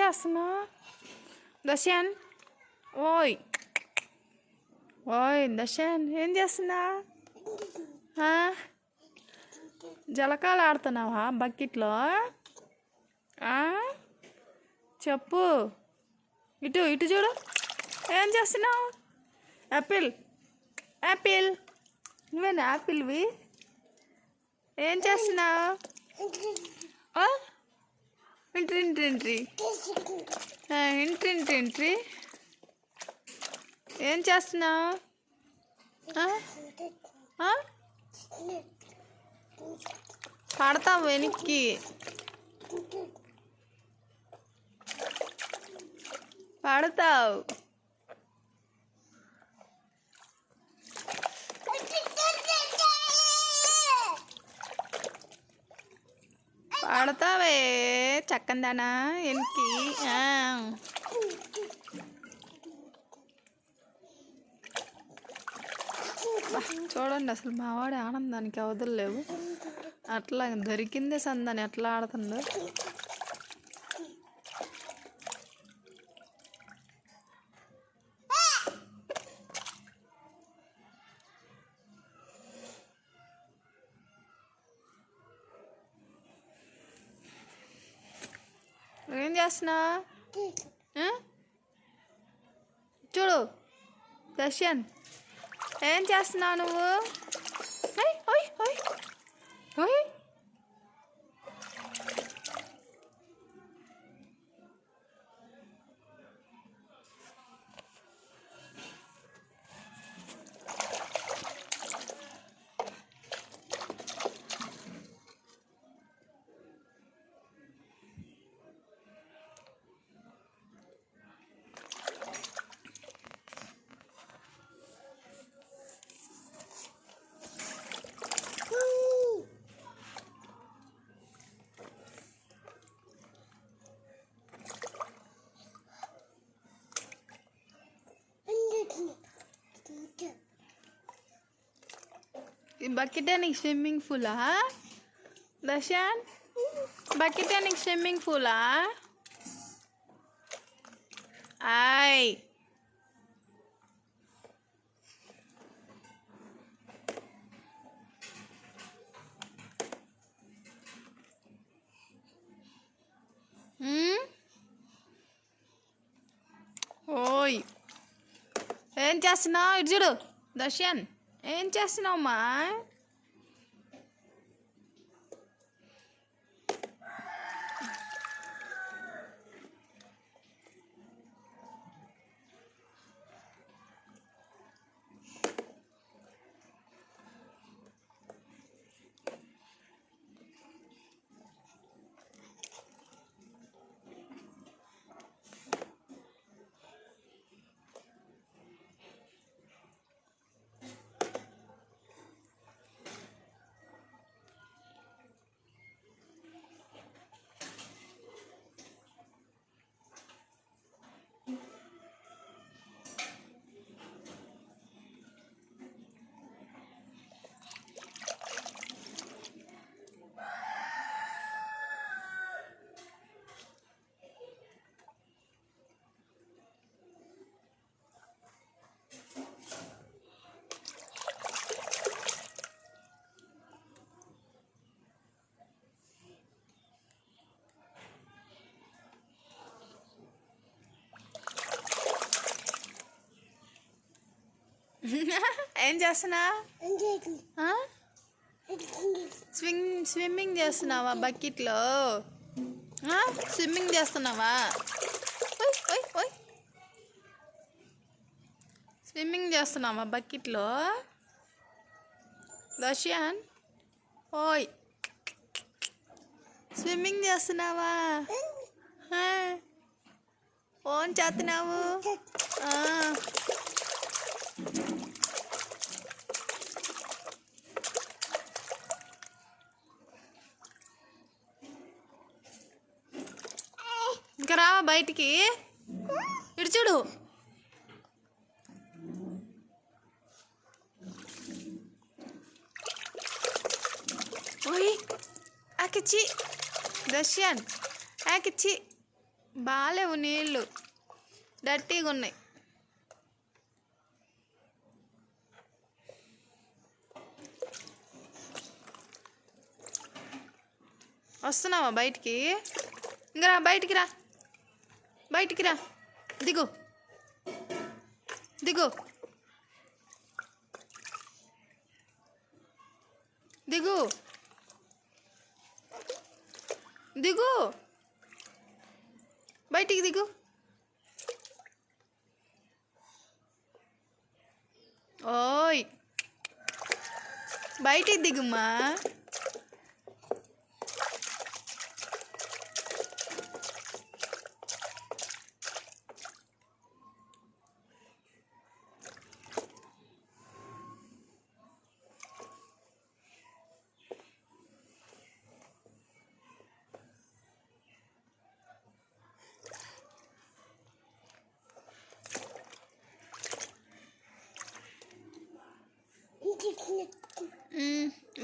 చేస్తున్నావు దశన్ ఓయ్. ఓయ్ దర్శన్ ఏం చేస్తున్నా జలకాలు ఆడుతున్నావా బకెట్లో? చెప్పు. ఇటు ఇటు చూడు. ఏం చేస్తున్నావు? యాపిల్. యాపిల్. నువ్వేనా యాపిల్వి? ఏం చేస్తున్నావు? Entry entry entry entry entry entry ఏం చేస్తున్నావు? ఆ? పడతావు వెనక్కి? పడతావు? ఆడతావే చక్కందానా? ఎనికి? చూడండి అసలు మావాడి ఆనందానికి అవధులు లేవు. అట్లా దొరికిందే సందని ఎట్లా ఆడుతుందో ఏం చేస్తున్నా? చూడు దర్శన్ ఏం చేస్తున్నావు నువ్వు? బకెటే నీకు స్విమ్మింగ్ పూలా దర్శన్ బకెటే నీకు స్విమ్మింగ్ పూలా ఆయ్ ఉమ్? ఓయ్ ఏం చేస్తున్నావు ఇటు చూడు దర్శన్ ఏం చేస్తున్నావమ్మా ఏం చేస్తున్నా స్విమ్ స్విమ్మింగ్ చేస్తున్నావా బకెట్లో? స్విమ్మింగ్ చేస్తున్నావా? ఓయ్, స్విమ్మింగ్ చేస్తున్నావా బకెట్లో? దర్శన్ ఓయ్. స్విమ్మింగ్ చేస్తున్నావా? ఫోన్ చేస్తున్నావు? ఇంకా రావా బయటికి? ఇటు చూడు. ఓయ్ ఆకిచ్చి దర్శన్ ఆకిచ్చి బాగాలేవు నీళ్ళు. డర్టీగా ఉన్నాయి. వస్తున్నావా బయటికి? ఇంకా రా బయటికి రా. బయటికి రా. దిగు దిగు దిగు దిగు బయటికి దిగు. ఓయ్. బయటికి దిగుమా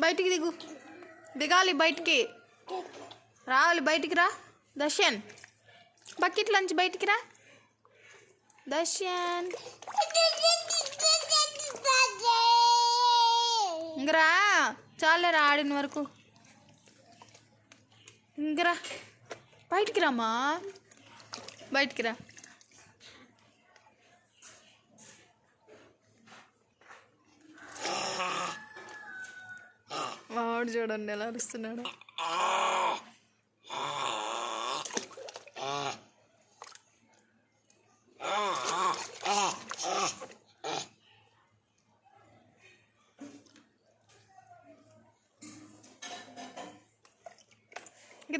బయటికి దిగు. దిగాలి బయటికి. రావాలి బయటికి రా. దర్శన్ బకెట్లోంచి బయటికి రా. దర్శన్. ఇంకరా చాలేరా ఆడిన వరకు. ఇంకరా బయటికి రామ్మా బయటికి రా. వాడు చూడండి ఎలా అరుస్తున్నాడు.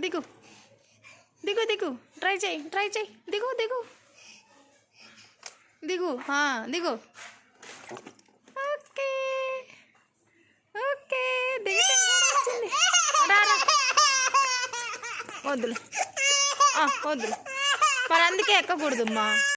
దిగు. దిగు దిగు. ట్రై చేయి ట్రై చేయి. దిగు దిగు. దిగు దిగు. వద్దులే ఆ, వద్దులే మరి అందుకే ఎక్కకూడదమ్మా